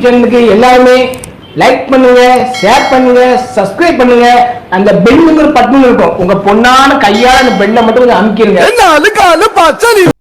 YouTube சேனலுக்கு எல்லாருமே like பண்ணுங்க ஷேர் பண்ணுங்க சப்ஸ்கிரைப் பண்ணுங்க. அந்த பெல்லுங்கிற பட்டன் இருக்கும். உங்க பொண்ணான கையால அந்த பெல்லை மட்டும் கொஞ்சம் அமுக்கிருங்க. நாலு